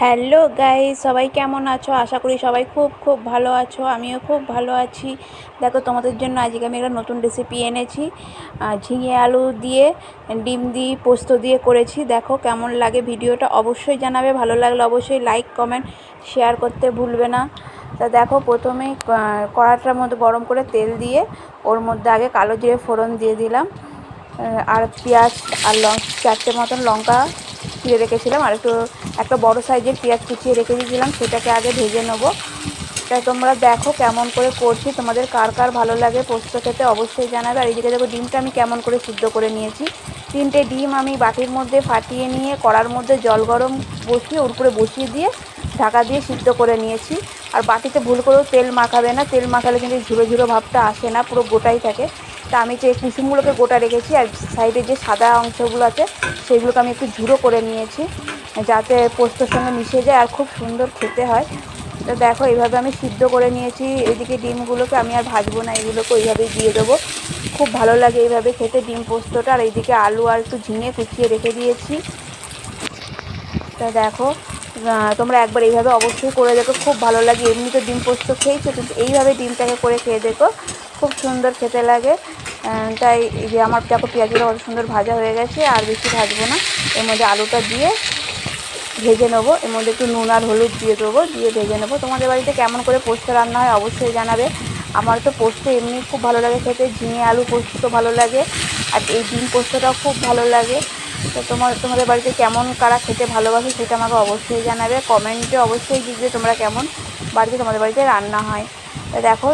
Hello guy সবাই কেমন আছো? আশা করি সবাই খুব খুব ভালো আছো। আমিও খুব ভালো আছি। দেখো, তোমাদের জন্য আজকে আমি একটা নতুন রেসিপি এনেছি। ঝিঙে আলু দিয়ে, ডিম দিয়ে, পোস্ত দিয়ে করেছি। দেখো কেমন লাগে ভিডিওটা অবশ্যই জানাবে। ভালো লাগলে অবশ্যই লাইক কমেন্ট শেয়ার করতে ভুলবে না। তা দেখো প্রথমেই কড়াটার মধ্যে গরম করে তেল দিয়ে, ওর মধ্যে আগে কালো জিরে ফোড়ন দিয়ে দিলাম। আর পেঁয়াজ আর লঙ্কা চারটে মতন লঙ্কা চিড়ে রেখেছিলাম আর একটু, একটা বড় সাইজের পেঁয়াজ কুচিয়ে রেখে দিয়েছিলাম, সেটাকে আগে ভেজে নেব। তাই তোমরা দেখো কেমন করে করছি, তোমাদের কার কার ভালো লাগে পোস্ত খেতে অবশ্যই জানাবে। আর এইদিকে দেখো ডিমটা আমি কেমন করে সিদ্ধ করে নিয়েছি। তিনটে ডিম আমি বাটির মধ্যে ফাটিয়ে নিয়ে কড়ার মধ্যে জল গরম বসিয়ে, ওর উপরে বসিয়ে দিয়ে ঢাকা দিয়ে সিদ্ধ করে নিয়েছি। আর বাটিতে ভুল করেও তেল মাখাবে না, তেল মাখালে কিন্তু ঝুড়ো ঝুড়ো ভাবটা আসে না, পুরো গোটাই থাকে। তা আমি যে কুসুমগুলোকে গোটা রেখেছি, আর সাইডে যে সাদা অংশগুলো আছে, সেগুলোকে আমি একটু ঝুড়ো করে নিয়েছি, যাতে পোস্তর সঙ্গে মিশে যায় আর খুব সুন্দর খেতে হয়। তো দেখো, এইভাবে আমি সিদ্ধ করে নিয়েছি। এদিকে ডিমগুলোকে আমি আর ভাজবো না, এগুলোকে ওইভাবেই দিয়ে দেবো। খুব ভালো লাগে এইভাবে খেতে ডিম পোস্তটা। আর এইদিকে আলু আর একটু ঝিঙে কুচিয়ে রেখে দিয়েছি। তা দেখো তোমরা একবার এইভাবে অবশ্যই করে দেখো, খুব ভালো লাগে। এমনি তো ডিম পোস্ত খেয়েছো, কিন্তু এইভাবে ডিমটাকে করে খেয়ে দেখো খুব সুন্দর খেতে লাগে তাই যে আমার দেখো পেঁয়াজগুলো কত সুন্দর ভাজা হয়ে গেছে, আর বেশি ভাজবো না। এর মধ্যে আলুটা দিয়ে ভেজে নেব, এর মধ্যে একটু নুন আর হলুদ দিয়ে দেবো, দিয়ে ভেজে নেব। তোমাদের বাড়িতে কেমন করে পোস্ত রান্না হয় অবশ্যই জানাবে। আমার তো পোস্ত এমনি খুব ভালো লাগে খেতে, ঝিঙে আলু পোস্ত তো ভালো লাগে, আর এই ডিম পোস্তটাও খুব ভালো লাগে। তো তোমার, তোমাদের বাড়িতে কেমন, কারা খেতে ভালোবাসে সেটা আমাকে অবশ্যই জানাবে। কমেন্টে অবশ্যই দিবে তোমরা কেমন বাড়িতে, তোমাদের বাড়িতে রান্না হয়। তা দেখো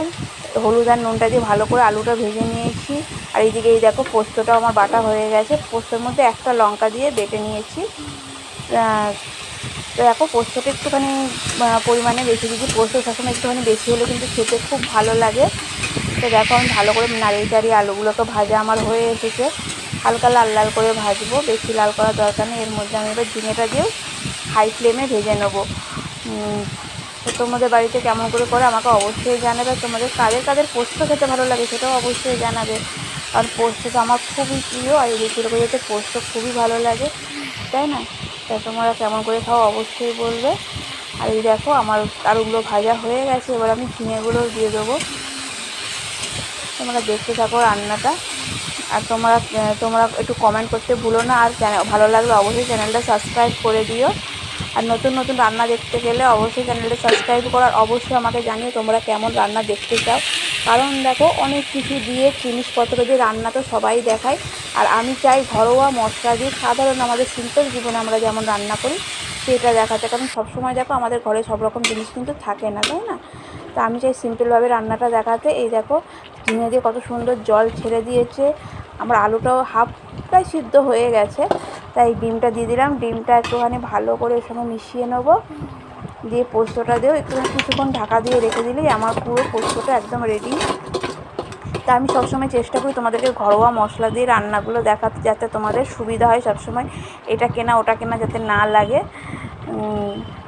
হলুদ আর নুনটা দিয়ে ভালো করে আলুটা ভেজে নিয়েছি। আর এইদিকে এই দেখো পোস্তটাও আমার বাটা হয়ে গেছে। পোস্তর মধ্যে একটা লঙ্কা দিয়ে বেটে নিয়েছি। তো দেখো পোস্তটা একটুখানি পরিমাণে বেশি দিয়েছি। পোস্ত সবসময় একটুখানি বেশি হলে কিন্তু খেতে খুব ভালো লাগে। তো দেখো আমি ভালো করে নাড়িয়ে চাড়িয়ে আলুগুলোকে ভাজা আমার হয়ে এসেছে। হালকা লাল লাল করে ভাজবো, বেশি লাল করার দরকার নেই। এর মধ্যে আমি এবার ঝিঙেটা দিয়েও হাই ফ্লেমে ভেজে নেব। তো তোমাদের বাড়িতে কেমন করে করে আমাকে অবশ্যই জানাবে। তোমাদের কাদের কাদের পোস্ত খেতে ভালো লাগে সেটাও অবশ্যই জানাবে। আর পোস্ত তো আমার খুবই প্রিয় আর এই যেতে পোস্ত খুবই ভালো লাগে। তাই না? তা তোমরা কেমন করে খাও অবশ্যই বলবে। আর এই দেখো আমার আলুগুলো ভাজা হয়ে গেছে, এবার আমি ঝিঙেগুলো দিয়ে দেবো। তোমরা দেখতে থাকো রান্নাটা। আর তোমরা তোমরা একটু কমেন্ট করতে ভুলো না। আর ভালো লাগলে অবশ্যই চ্যানেলটা সাবস্ক্রাইব করে দিও। আর নতুন নতুন রান্না দেখতে গেলে অবশ্যই চ্যানেলটা সাবস্ক্রাইব করার অবশ্যই আমাকে জানিয়ে তোমরা কেমন রান্না দেখতে চাও। কারণ দেখো, অনেক কিছু দিয়ে জিনিসপত্র দিয়ে রান্না তো সবাই দেখায়। আর আমি চাই ঘরোয়া মশলা দিয়ে সাধারণ আমাদের সিম্পল জীবনে আমরা যেমন রান্না করি, সেটা দেখাতে কারণ সবসময় দেখো, আমাদের ঘরে সব রকম জিনিস কিন্তু থাকে না, তাই না? তো আমি চাই সিম্পলভাবে রান্নাটা দেখাতে। এই দেখো, ঝিঙে দিয়ে কত সুন্দর জল ছেড়ে দিয়েছে। আমার আলুটাও হাফ প্রায় সিদ্ধ হয়ে গেছে। তাই ডিমটা দিয়ে দিলাম। ডিমটা একটুখানি ভালো করে এর সঙ্গে মিশিয়ে নেব। দিয়ে পোস্তটা দিয়েও একটুখানি কিছুক্ষণ ঢাকা দিয়ে রেখে দিলেই আমার পুরো পোস্তটা একদম রেডি তা আমি সবসময় চেষ্টা করি তোমাদেরকে ঘরোয়া মশলা দিয়ে রান্নাগুলো দেখাতে যাতে তোমাদের সুবিধা হয় সবসময়। এটা কেনা ওটা কেনা যাতে না লাগে।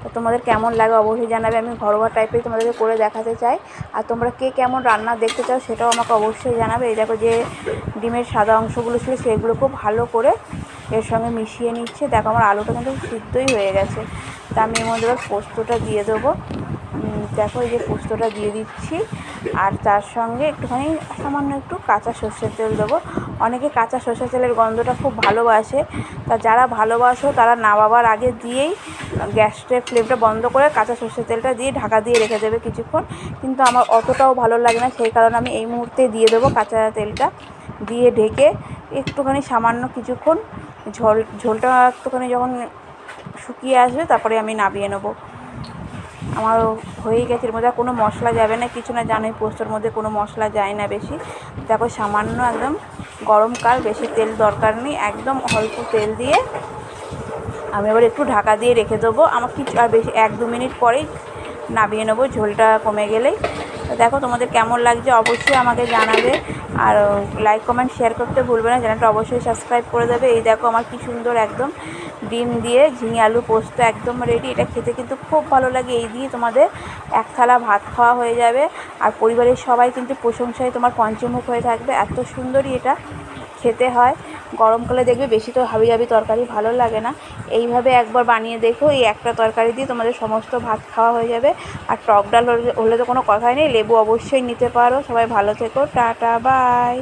তো তোমাদের কেমন লাগে অবশ্যই জানাবে। আমি ঘরোয়া টাইপের তোমাদেরকে করে দেখাতে চাই। আর তোমরা কে কেমন রান্না দেখতে চাও সেটাও আমাকে অবশ্যই জানাবে। এই দেখো যে ডিমের সাদা অংশগুলো ছিল খুব ভালো করে এর সঙ্গে মিশিয়ে নিচ্ছে। দেখো আমার আলুটা কিন্তু সিদ্ধই হয়ে গেছে। তা আমি এর মধ্যে পোস্তটা দিয়ে দেবো। দেখো এই যে পোস্তটা দিয়ে দিচ্ছি। আর তার সঙ্গে একটুখানি সামান্য একটু কাঁচা সর্ষের তেল দেবো। অনেকে কাঁচা সর্ষের তেলের গন্ধটা খুব ভালোবাসে। তা যারা ভালোবাসো, তারা নামাবার আগে দিয়েই গ্যাসের ফ্লেমটা বন্ধ করে কাঁচা সর্ষের তেলটা দিয়ে ঢাকা দিয়ে রেখে দেবে কিছুক্ষণ। কিন্তু আমার অতটাও ভালো লাগে না। সেই কারণে আমি এই মুহূর্তে দিয়ে দেবো কাঁচা তেলটা। দিয়ে ঢেকে একটুখানি সামান্য কিছুক্ষণ ঝোল, ঝোলটা একটুখানি যখন শুকিয়ে আসবে তারপরে আমি নামিয়ে নেব। আমার হয়েই গেছে, এর মধ্যে কোনো মশলা যাবে না, কিছু না, জানোই পোস্তর মধ্যে কোনো মশলা যায় না বেশি। দেখো সামান্য একদম গরমকাল বেশি তেল দরকার নেই, একদম অল্প তেল দিয়ে আমি এবার একটু ঢাকা দিয়ে রেখে দেবো। আমার কিছু, আর বেশি, এক দু মিনিট পরেই নামিয়ে নেব, ঝোলটা কমে গেলেই। দেখো তোমাদের কেমন লাগছে অবশ্যই আমাকে জানাবে। আর লাইক কমেন্ট শেয়ার করতে ভুলবে না, চ্যানেলটা অবশ্যই সাবস্ক্রাইব করে দেবে। এই দেখো আমার কি সুন্দর একদম ডিম দিয়ে ঝিঙে আলু পোস্ত একদম রেডি এটা খেতে কিন্তু খুব ভালো লাগে। এই দিয়ে তোমাদের এক থালা ভাত খাওয়া হয়ে যাবে। আর পরিবারের সবাই কিন্তু প্রশংসায় তোমার পঞ্চমুখ হয়ে থাকবে। এত সুন্দরই এটা। খেতে হয়। গরমকালে দেখবে বেশি তো হাবি জাবি তরকারি ভালো লাগে না। এইভাবে একবার বানিয়ে দেখো, এই একটা তরকারি দিয়ে তোমাদের সমস্ত ভাত খাওয়া হয়ে যাবে। আর টক ডাল হলে তো কোনো কথাই নেই, লেবু অবশ্যই নিতে পারো। সবাই ভালো থেকো, টাটা, বাই।